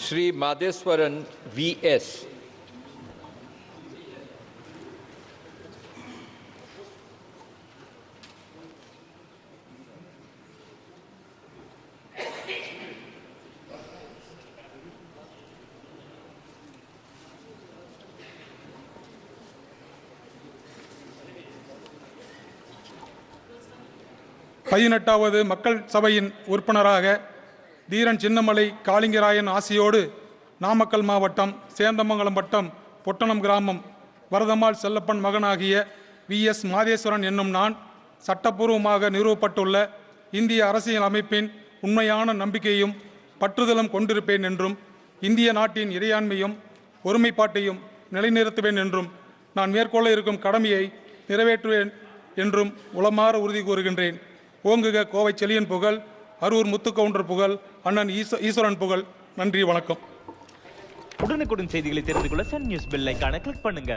Sri Madheswaran vs பதினெட்டாவது மக்கள் சபையின் உறுப்பினராக தீரன் சின்னமலை காளிங்கராயன் ஆசியோடு நாமக்கல் மாவட்டம் சேந்தமங்கலம் வட்டம் பொட்டணம் கிராமம் வரதமாள் செல்லப்பன் மகனாகிய வி. எஸ். மாதேஸ்வரன் என்னும் நான் சட்டப்பூர்வமாக நிறுவப்பட்டுள்ள இந்திய அரசியல் அமைப்பின் உண்மையான நம்பிக்கையும் பற்றுதலும் கொண்டிருப்பேன் என்றும் இந்திய நாட்டின் இறையாண்மையும் ஒருமைப்பாட்டையும் நிலைநிறுத்துவேன் என்றும் நான் மேற்கொள்ள இருக்கும் கடமையை நிறைவேற்றுவேன் என்றும் உளமாற உறுதி கூறுகின்றேன். ஓங்குக கோவை செலியன் புகழ். அரூர் முத்துக்கவுண்டர் புகழ் அண்ணன் ஈஸ்வ ஈஸ்வரன் புகழ். நன்றி வணக்கம். உடனுக்குடன் செய்திகளை தெரிந்து கொள்ள சன் நியூஸ் பெல் ஐக்கான கிளிக் பண்ணுங்க.